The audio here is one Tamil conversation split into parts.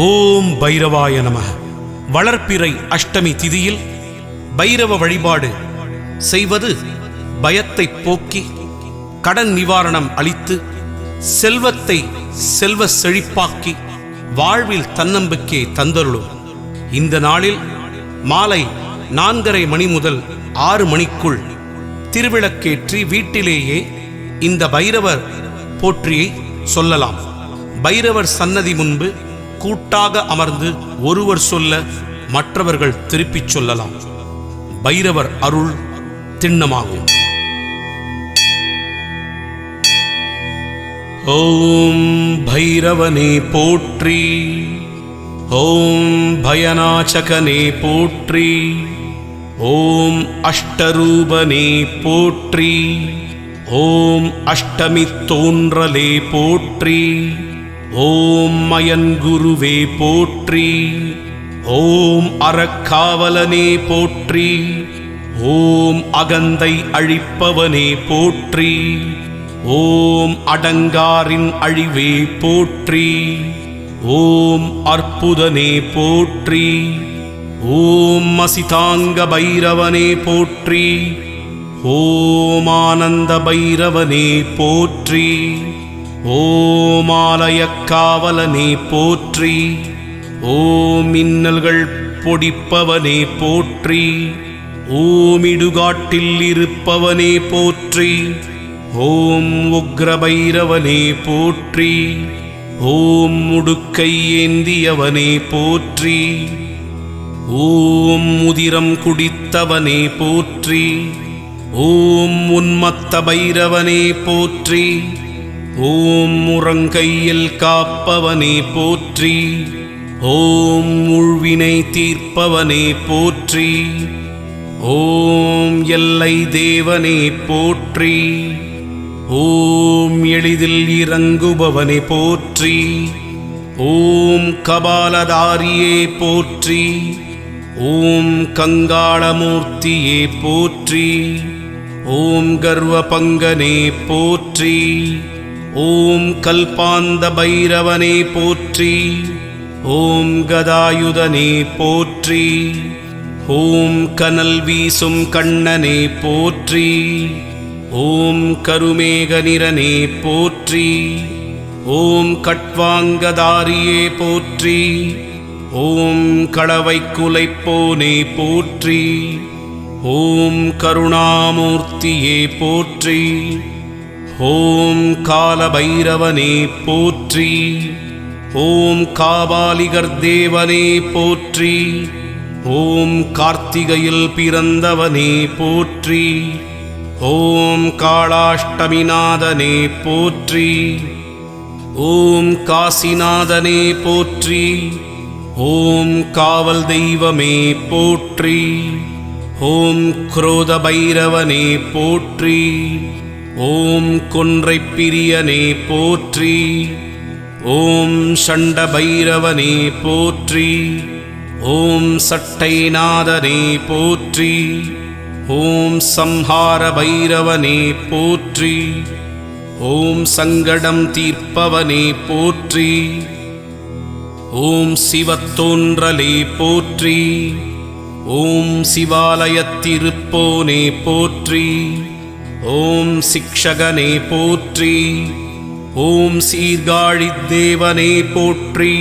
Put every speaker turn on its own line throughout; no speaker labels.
ஓம் பைரவாய நம வளர்ப்பிறை அஷ்டமி திதியில் பைரவ வழிபாடு செய்வது பயத்தை போக்கி கடன் நிவாரணம் அளித்து செல்வத்தை செல்வ செழிப்பாக்கி வாழ்வில் தன்னம்பிக்கை தந்தருளும். இந்த நாளில் மாலை நான்கரை மணி முதல் ஆறு மணிக்குள் திருவிளக்கேற்றி வீட்டிலேயே இந்த பைரவர் போற்றியை சொல்லலாம். பைரவர் சன்னதி முன்பு கூட்டாக அமர்ந்து ஒருவர் சொல்ல மற்றவர்கள் திருப்பிச் சொல்லலாம். பைரவர் அருள் திண்ணமாகும். ஓம் பைரவனே போற்றி. ஓம் பயனாச்சகனே போற்றி. ஓம் அஷ்டரூபனே போற்றி. ஓம் அஷ்டமி தோன்றலே போற்றி. ஓம் மயன் குருவே போற்றி ஓம் அறக்காவலனே போற்றி ஓம் அகந்தை அழிப்பவனே போற்றி ஓம் அடங்காரின் அழிவே போற்றி ஓம் அற்புதனே போற்றி ஓம் மசிதாங்க பைரவனே போற்றி ஓம் ஆனந்த பைரவனே போற்றி. ஓம் ஆலயக்காவலனே போற்றி ஓம் மின்னல்கள் பொடிப்பவனே போற்றி ஓமிடுகாட்டில் இருப்பவனே போற்றி ஓம் உக்ரபைரவனே போற்றி ஓம் முடுக்கை ஏந்தியவனே போற்றி ஓம் முதிரம் குடித்தவனே போற்றி ஓம் உன்மத்த பைரவனே போற்றி ஓம் முரங்கையில் காப்பவனே போற்றி. ஓம் உள்வினை தீர்ப்பவனே போற்றி. ஓம் எல்லை தேவனே போற்றி. ஓம் எளிதில் இறங்குபவனே போற்றி. ஓம் கபாலதாரியே போற்றி. ஓம் கங்காளமூர்த்தியே போற்றி. ஓம் கர்வபங்கனே போற்றி. ஓம் கல்பாந்த பைரவனே போற்றி ஓம் கதாயுதனே போற்றி ஓம் கனல் வீசும் கண்ணனே போற்றி ஓம் கருமேகநிறனே போற்றி ஓம் கட்வாங்கதாரியே போற்றி ஓம் களவை குலைப்போனே போற்றி ஓம் கருணாமூர்த்தியே போற்றி ஓம் காலபைரவனே போற்றி. ஓம் காபாலிகர் தேவனே போற்றி. ஓம் கார்த்திகையில் பிறந்தவனே போற்றி. ஓம் காளாஷ்டமிநாதனே போற்றி. ஓம் காசிநாதனே போற்றி. ஓம் காவல் தெய்வமே போற்றி. ஓம் குரோத பைரவனே போற்றி. ஓம் கொன்றை பிரியனே போற்றி. ஓம் சண்ட பைரவனே போற்றி. ஓம் சட்டைநாதனே போற்றி. ஓம் சம்ஹார பைரவனே போற்றி. ஓம் சங்கடம் தீர்ப்பவனே போற்றி. ஓம் சிவத்தோன்றலே போற்றி. ஓம் சிவாலயத்திருப்போனே போற்றி. ஓம் சிக்ஷகனே போற்றி ஓம் சீர்காழி தேவனே போற்றி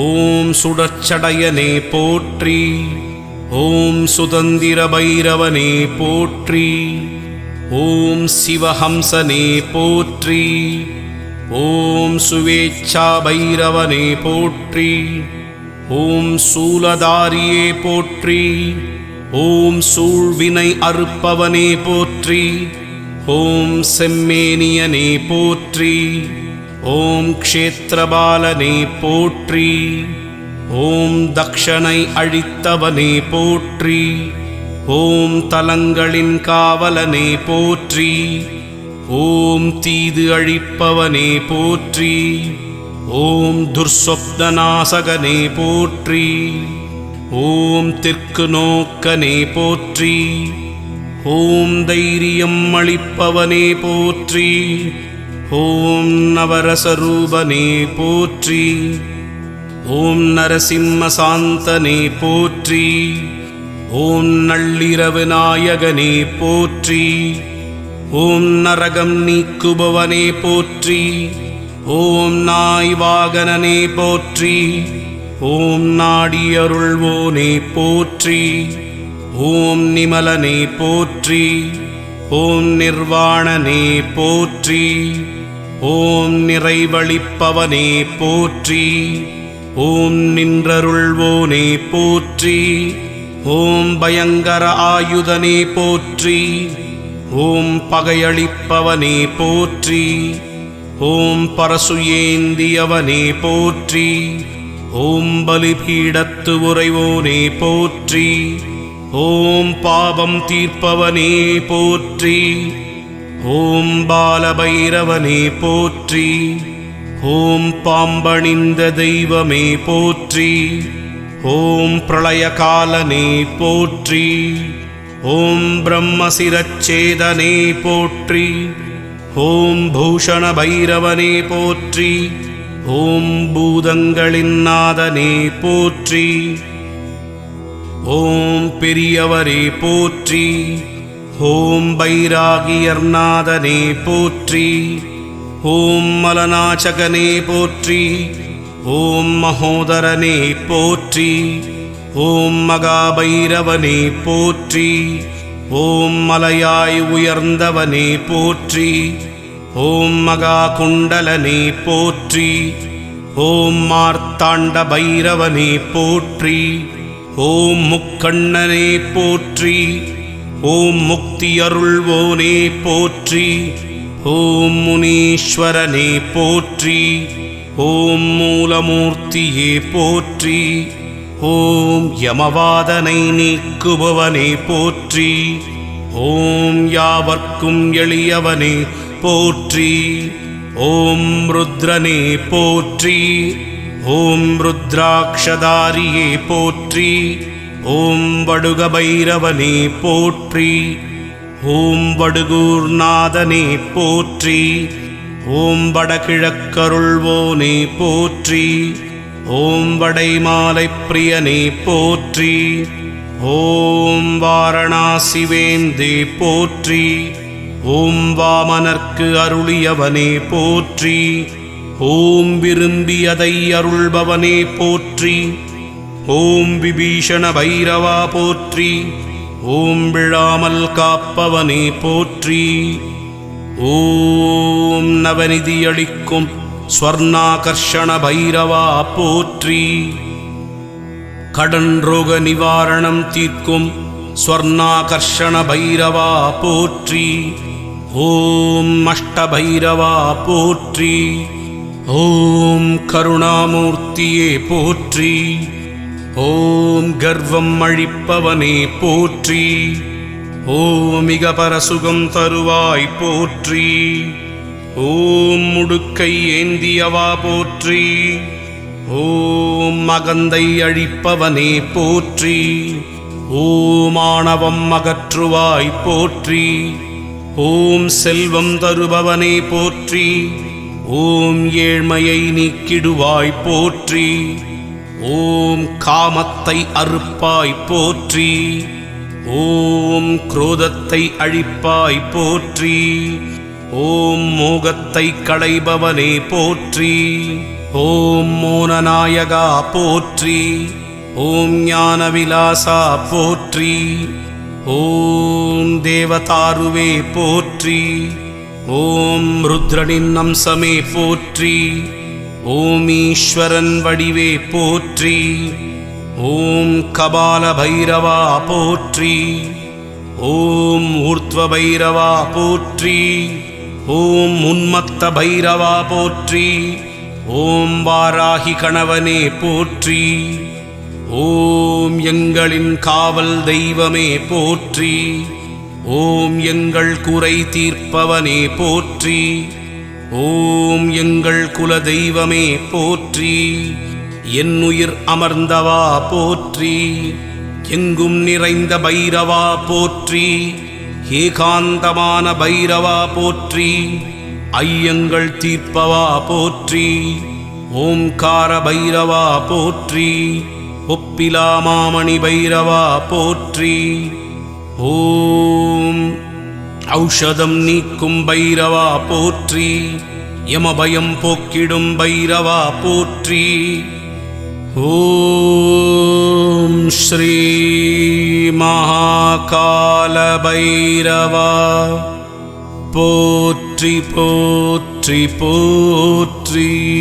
ஓம் சுடச்சடையனே போற்றி ஓம் சுதந்திர பைரவனே போற்றி ஓம் சிவஹம்சனே போற்றி ஓம் சுவேச்சா பைரவனே போற்றி ஓம் சூலதாரியே போற்றி ஓம் சூழ்வினை அறுப்பவனே போற்றி. ஓம் செம்மேனியனே போற்றி. ஓம் க்ஷேத்திரபாலனே போற்றி. ஓம் தக்ஷனை அழித்தவனே போற்றி. ஓம் தலங்களின் காவலனே போற்றி. ஓம் தீது அழிப்பவனே போற்றி. ஓம் துர்ஸ்வப்னநாசகனே போற்றி. ஓம் தெற்கு நோக்கனே போற்றி. ஓம் தைரியம் அளிப்பவனே போற்றி. ஓம் நவரசரூபனே போற்றி. ஓம் நரசிம்ம சாந்தனே போற்றி. ஓம் நள்ளிரவு நாயகனே போற்றி. ஓம் நரகம் நீக்குபவனே போற்றி. ஓம் நாய் வாகனனே போற்றி. ஓம் நாடியருள்வோனே போற்றி. ஓம் நிமலனே போற்றி. ஓம் நிர்வாணனே போற்றி. ஓம் நிறைவழிப்பவனே போற்றி. ஓம் நின்றருள்வோனே போற்றி. ஓம் பயங்கர ஆயுதனே போற்றி. ஓம் பகையளிப்பவனே போற்றி. ஓம் பரசுயேந்தியவனே போற்றி. ஓம் பலிபீடத்து உறைவோனே போற்றி ஓம் பாபம் தீர்ப்பவனே போற்றி ஓம் பாலபைரவனே போற்றி ஓம் பாம்பணிந்த தெய்வமே போற்றி ஓம் பிரளயகாலனே போற்றி ஓம் பிரம்மசிரச்சேதனே போற்றி ஓம் பூஷண பைரவனே போற்றி ஓம் பூதங்களின் நாதனே போற்றி. ஓம் பெரியவரே போற்றி. ஓம் பைராகியர் நாதனே போற்றி. ஓம் மலநாச்சகனே போற்றி. ஓம் மகோதரனே போற்றி. ஓம் மகாபைரவனே போற்றி. ஓம் மலையாய் உயர்ந்தவனே போற்றி. ஓம் மகா குண்டலனே போற்றி. ஓம் மார்த்தாண்ட பைரவனே போற்றி. ஓம் முக்கண்ணனே போற்றி. ஓம் முக்தி அருள்வோனே போற்றி. ஓம் முனீஸ்வரனே போற்றி. ஓம் மூலமூர்த்தியே போற்றி. ஓம் யமவாதனை நீக்குபவனே போற்றி. ஓம் யாவர்க்கும் எளியவனே போற்றி. ஓம் ருத்ரனே போற்றி. ஓம் ருத்ராட்சதாரியே போற்றி. ஓம் வடுக பைரவனே போற்றி. ஓம் வடுகூர்நாதனே போற்றி. ஓம் வடகிழக்கருள்வோனே போற்றி. ஓம் வடைமாலை பிரியனே போற்றி. ஓம் வாரணாசிவேந்தே போற்றி. ஓம் வாமனர்க்கு அருளியவனே போற்றி. ஓம் விரும்பியதை அருள்பவனே போற்றி. ஓம் விபீஷண பைரவா போற்றி. ஓம் விழாமல் காப்பவனே போற்றி. ஓம் நவநிதியளிக்கும் ஸ்வர்ணாகர்ஷண பைரவா போற்றி. கடன் ரோக நிவாரணம் தீர்க்கும் ஸ்வர்ணாகர்ஷண பைரவா போற்றி. ஓம் அஷ்டபைரவா போற்றி. ஓம் கருணாமூர்த்தியே போற்றி. ஓம் கர்வம் அழிப்பவனே போற்றி. ஓம் மிக பரசுகம் தருவாய் போற்றி. ஓம் முடுக்கை ஏந்தியவா போற்றி. ஓம் மகந்தை அழிப்பவனே போற்றி. ஓம் அகற்றுவாய் போற்றி. ஓம் செல்வம் தருபவனே போற்றி. ஓம் ஏழ்மையை நீக்கிடுவாய் போற்றி. ஓம் காமத்தை அறுப்பாய் போற்றி. ஓம் குரோதத்தை அழிப்பாய் போற்றி. ஓம் மோகத்தை களைபவனே போற்றி. ஓம் மோனநாயகா போற்றி. ஓம் ஞான விலாசா போற்றி. ஓம் தேவதாருவே போற்றி. ஓம் ருத்ரனின் அம்சமே போற்றி. ஓம் ஈஸ்வரன் வடிவே போற்றி. ஓம் கபால பைரவா போற்றி. ஓம் ஊர்த்வ பைரவா போற்றி. ஓம் உன்மத்த பைரவா போற்றி. ஓம் வாராகி கணவனே போற்றி. ஓம் எங்களின் காவல் தெய்வமே போற்றி. ஓம் எங்கள் குறை தீர்ப்பவனே போற்றி. ஓம் எங்கள் குல தெய்வமே போற்றி. என்னுயிர் அமர்ந்தவா போற்றி. எங்கும் நிறைந்த பைரவா போற்றி. ஏகாந்தமான பைரவா போற்றி. ஐயங்கள் தீர்ப்பவா போற்றி. ஓம்கார பைரவா போற்றி. ஒப்பிலா மாமணி பைரவா போற்றி. ஓம். ஔஷதம் நீக்கும் பைரவா போற்றி. யமபயம் போக்கிடும் பைரவா போற்றி. ஓம் ஸ்ரீ மகாகால பைரவா. போற்றி போற்றி போற்றி.